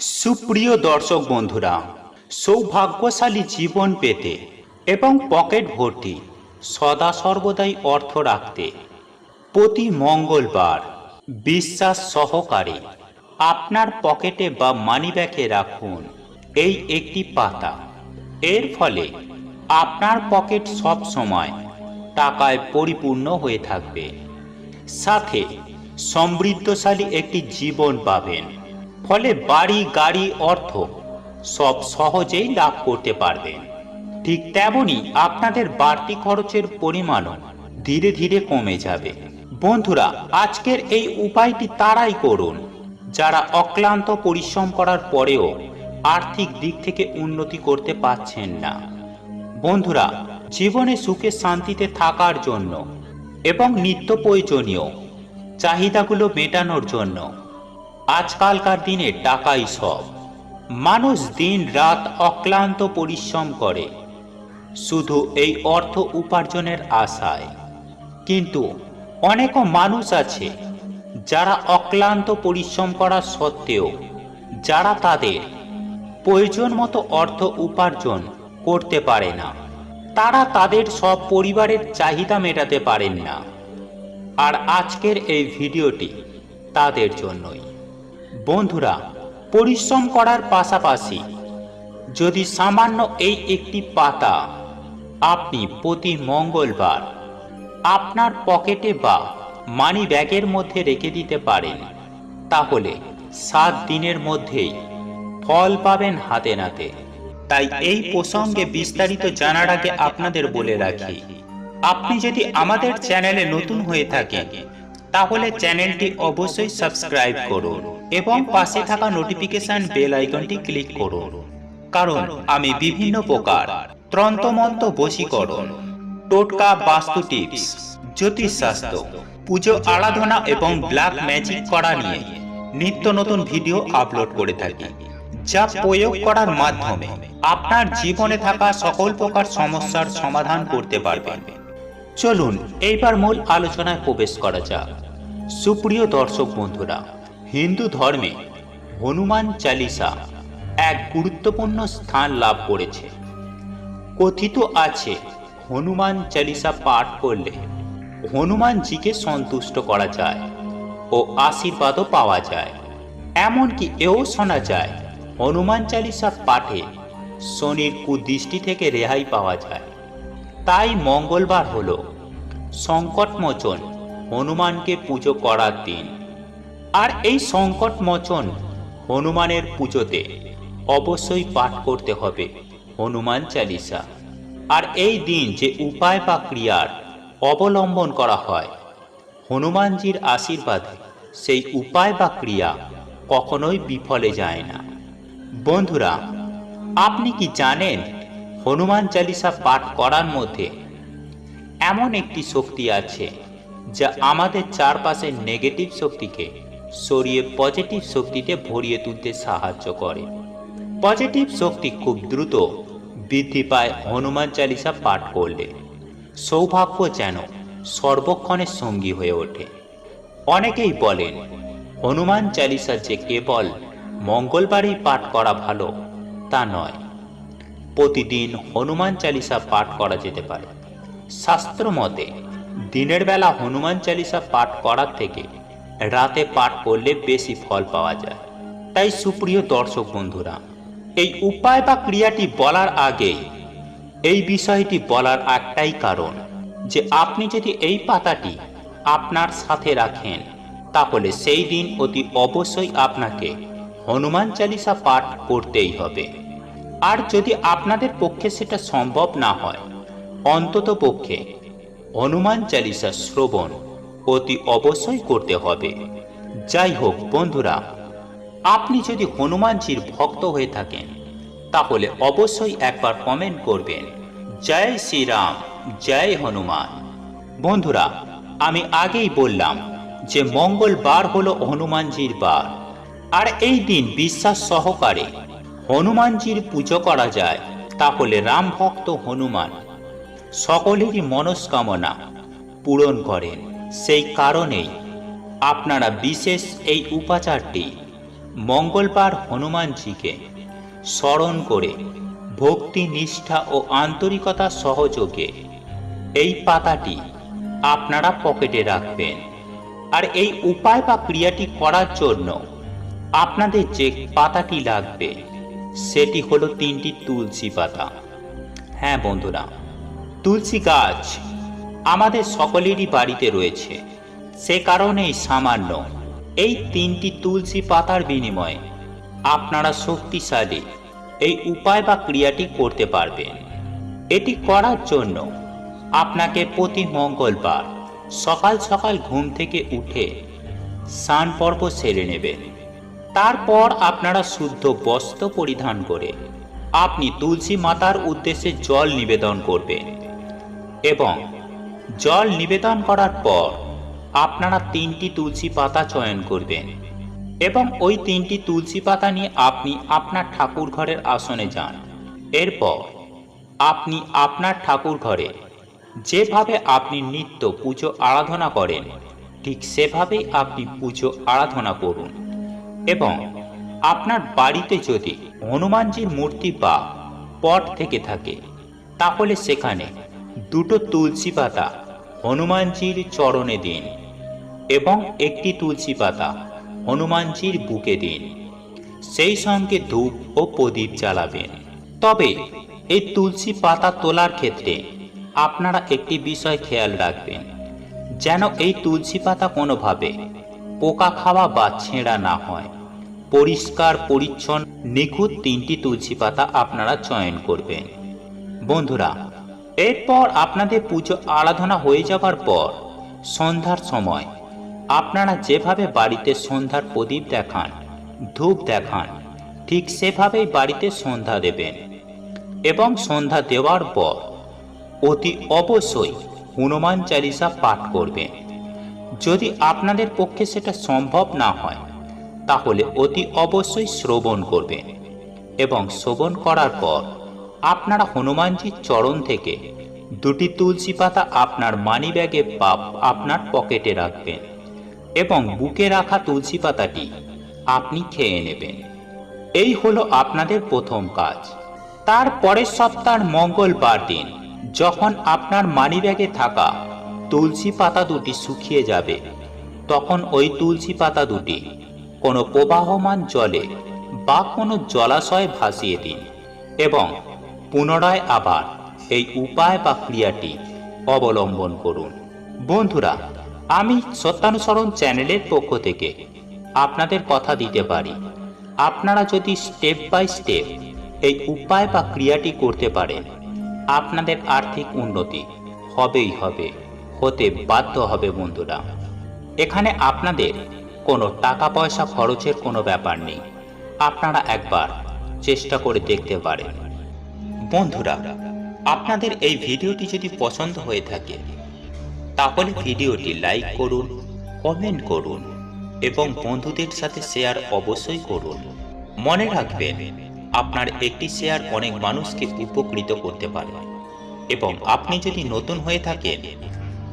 সুপ্রিয় দর্শক বন্ধুরা, সৌভাগ্যশালী জীবন পেতে এবং পকেট ভর্তি সদা সর্বদাই অর্থ রাখতে প্রতি মঙ্গলবার বিশ্বাস সহকারে আপনার পকেটে বা মানিব্যাগে রাখুন এই একটি পাতা। এর ফলে আপনার পকেট সব সময় টাকায় পরিপূর্ণ হয়ে থাকবে। সাথে সমৃদ্ধশালী একটি জীবন পাবেন। ফলে বাড়ি, গাড়ি, অর্থ সব সহজেই লাভ করতে পারবেন। ঠিক তেমনই আপনাদের বাড়তি খরচের পরিমাণও ধীরে ধীরে কমে যাবে। বন্ধুরা, আজকের এই উপায়টি তারাই করুন। যারা অক্লান্ত পরিশ্রম করার পরেও আর্থিক দিক থেকে উন্নতি করতে পারছেন না। বন্ধুরা, জীবনে সুখে শান্তিতে থাকার জন্য এবং নিত্য প্রয়োজনীয় চাহিদাগুলো মেটানোর জন্য আজকালকার দিনে টাকাই সব। মানুষ দিন রাত অক্লান্ত পরিশ্রম করে। শুধু এই অর্থ উপার্জনের আশায়। কিন্তু অনেক মানুষ আছে যারা অক্লান্ত পরিশ্রম করা সত্ত্বেও যারা তাদের প্রয়োজন মতো অর্থ উপার্জন করতে পারে না। তারা তাদের সব পরিবারের চাহিদা মেটাতে পারেন না। আর আজকের এই ভিডিওটি তাদের জন্যই। বন্ধুরা, পরিশ্রম করার পাশাপাশি যদি সামান্য এই একটি পাতা আপনি প্রতি মঙ্গলবার আপনার পকেটে বা মানি ব্যাগের মধ্যে রেখে দিতে পারেন, তাহলে সাত দিনের মধ্যেই ফল পাবেন হাতে নাতে। তাই এই প্রসঙ্গে বিস্তারিত জানার আগে আপনাদের বলে রাখি, আপনি যদি আমাদের চ্যানেলে নতুন হয়ে থাকেন তাহলে চ্যানেলটি অবশ্যই সাবস্ক্রাইব করুন এবং পাশে থাকা নোটিফিকেশন বেল আইকনটি ক্লিক করুন। কারণ আমি বিভিন্ন প্রকার ত্রন্তমন্ত বশীকরণ টোটকা বাস্তু টিপস জ্যোতিষশাস্ত্র পুজো আরাধনা এবং ব্ল্যাক ম্যাজিক করা নিয়ে নিত্য নতুন ভিডিও আপলোড করে থাকি যা প্রয়োগ করার মাধ্যমে আপনার জীবনে থাকা সকল প্রকার সমস্যার সমাধান করতে পারবেন। চলুন, এইবার মূল আলোচনায় প্রবেশ করা যাক। সুপ্রিয় দর্শক বন্ধুরা, হিন্দু ধর্মে হনুমান চালিসা এক গুরুত্বপূর্ণ স্থান লাভ করেছে। কথিত আছে, হনুমান চালিসা পাঠ করলে হনুমানজিকে সন্তুষ্ট করা যায় ও আশীর্বাদও পাওয়া যায়। এমনকি এও শোনা যায়, হনুমান চালিসা পাঠে শনির কুদৃষ্টি থেকে রেহাই পাওয়া যায়। তাই মঙ্গলবার হল। সংকটমোচন, হনুমানকে পুজো করার দিন। আর এই সংকটমোচন হনুমানের পুজোতে অবশ্যই পাঠ করতে হবে, হনুমান চালিসা। আর এই দিন যে উপায় বা ক্রিয়ার অবলম্বন করা হয়, হনুমানজির আশীর্বাদে সেই উপায় বা ক্রিয়া কখনোই বিফলে যায় না। বন্ধুরা, আপনি কি জানেন হনুমান চালিসা পাঠ করার মধ্যে এমন একটি শক্তি আছে যা আমাদের চারপাশের নেগেটিভ শক্তিকে সরিয়ে পজিটিভ শক্তিতে ভরিয়ে তুলতে সাহায্য করে। পজিটিভ শক্তি খুব দ্রুত বৃদ্ধি পায় হনুমান চালিসা পাঠ করলে। সৌভাগ্য যেন সর্বক্ষণের সঙ্গী হয়ে ওঠে। অনেকেই বলেন, হনুমান চালিসা যে কেবল মঙ্গলবারই পাঠ করা ভালো, তা নয়। প্রতিদিন হনুমান চালিসা পাঠ করা যেতে পারে। শাস্ত্র মতে, দিনের বেলা হনুমান চালিসা পাঠ করার থেকে রাতে পাঠ করলে বেশি ফল পাওয়া যায়। তাই সুপ্রিয় দর্শক বন্ধুরা, এই উপায় বা ক্রিয়াটি বলার আগে এই বিষয়টি বলার একটাই কারণ যে আপনি যদি এই পাতাটি আপনার সাথে রাখেন, তাহলে সেই দিন অতি অবশ্যই আপনাকে হনুমান চালিসা পাঠ করতেই হবে। আর যদি আপনাদের পক্ষে সেটা সম্ভব না হয়, অন্তত পক্ষে হনুমান চালিসা শ্রবণ অতি অবশ্যই করতে হবে। যাই হোক বন্ধুরা, আপনি যদি হনুমানজির ভক্ত হয়ে থাকেন, তাহলে অবশ্যই একবার কমেন্ট করবেন, জয় শ্রীরাম, জয় হনুমান। বন্ধুরা, আমি আগেই বললাম যে মঙ্গলবার হলো হনুমানজির বার, আর এই দিন বিশ্বাস সহকারে হনুমানজির পুজো করা যায়, তাহলে রাম ভক্ত হনুমান। সকলেরই মনস্কামনা পূরণ করেন, সেই কারণেই আপনারা বিশেষ এই উপাচারটি মঙ্গলবার হনুমানজিকে স্মরণ করে ভক্তি, নিষ্ঠা ও আন্তরিকতা সহযোগে এই পাতাটি আপনারা পকেটে রাখবেন। আর এই উপায় বা ক্রিয়াটি করার জন্য আপনাদের যে পাতাটি লাগবে সেটি হলো তিনটি তুলসী পাতা। হ্যাঁ বন্ধুরা, তুলসী গাছ আমাদের সকলেরই বাড়িতে রয়েছে। সে কারণেই সামান্য। এই তিনটি তুলসী পাতার বিনিময়ে আপনারা শক্তিশালী এই উপায় বা ক্রিয়াটি করতে পারবেন। এটি করার জন্য আপনাকে প্রতি মঙ্গলবার সকাল সকাল ঘুম থেকে উঠে স্নান পর্ব সেরে নেবেন। তারপর আপনারা শুদ্ধ বস্ত্র পরিধান করে আপনি তুলসী মাতার উদ্দেশ্যে জল নিবেদন করবেন এবং জল নিবেদন করার পর আপনারা তিনটি তুলসী পাতা চয়ন করবেন এবং ওই তিনটি তুলসী পাতা নিয়ে আপনি আপনার ঠাকুর ঘরের আসনে যান। এরপর আপনি আপনার ঠাকুর ঘরে যেভাবে আপনি নিত্য পুজো আরাধনা করেন, ঠিক সেভাবেই আপনি পুজো আরাধনা করুন। এবং আপনার বাড়িতে যদি হনুমানজির মূর্তি বা পট থেকে থাকে, তাহলে সেখানে দুটো তুলসী পাতা হনুমানজির চরণে দিন এবং একটি তুলসী পাতা হনুমানজির বুকে দিন। সেই সঙ্গে ধূপ ও প্রদীপ জ্বালাবেন। তবে এই তুলসী পাতা তোলার ক্ষেত্রে আপনারা একটি বিষয় খেয়াল রাখবেন, যেন এই তুলসী পাতা কোনোভাবে পোকা খাওয়া বা ছেঁড়া না হয়। পরিষ্কার, পরিচ্ছন্ন, নিখুঁত তিনটি তুলসী পাতা আপনারা চয়ন করবেন। বন্ধুরা, এরপর আপনাদের পুজো আরাধনা হয়ে যাবার পর, সন্ধ্যার সময়, আপনারা যেভাবে বাড়িতে সন্ধ্যার প্রদীপ দেখান, ধূপ দেখান, ঠিক সেভাবেই বাড়িতে সন্ধ্যা দেবেন। এবং সন্ধ্যা দেওয়ার পর অতি অবশ্যই হনুমান চালিসা পাঠ করবেন। যদি আপনাদের পক্ষে সেটা সম্ভব না হয়, তাহলে অতি অবশ্যই শ্রবণ করবেন এবং শ্রবণ করার পর আপনারা হনুমানজির চরণ থেকে দুটি তুলসী পাতা আপনার মানি ব্যাগে বা আপনার পকেটে রাখবেন এবং বুকে রাখা তুলসী পাতাটি আপনি খেয়ে নেবেন। এই হলো আপনাদের প্রথম কাজ। তার পরের সপ্তাহের মঙ্গলবার দিন যখন আপনার মানিব্যাগে থাকা তুলসী পাতা দুটি শুকিয়ে যাবে। তখন ওই তুলসী পাতা দুটি কোনো প্রবাহমান জলে বা কোনো জলাশয়ে ভাসিয়ে দিন এবং পুনরায় আবার এই উপায় বা ক্রিয়াটি অবলম্বন করুন। বন্ধুরা, আমি সত্যানুসরণ চ্যানেলের পক্ষ থেকে আপনাদের কথা দিতে পারি। আপনারা যদি স্টেপ বাই স্টেপ এই উপায় বা ক্রিয়াটি করতে পারেন, আপনাদের আর্থিক উন্নতি হবেই হবে। হতে বাধ্য হবে বন্ধুরা। এখানে আপনাদের কোনো টাকা পয়সা খরচের কোনো ব্যাপার নেই। আপনারা একবার চেষ্টা করে দেখতে পারেন। বন্ধুরা, আপনাদের এই ভিডিওটি যদি পছন্দ হয়ে থাকে, তাহলে ভিডিওটি লাইক করুন, কমেন্ট করুন এবং বন্ধুদের সাথে শেয়ার অবশ্যই করুন। মনে রাখবেন, আপনার একটি শেয়ার অনেক মানুষকে উপকৃত করতে পারে। এবং আপনি যদি নতুন হয়ে থাকেন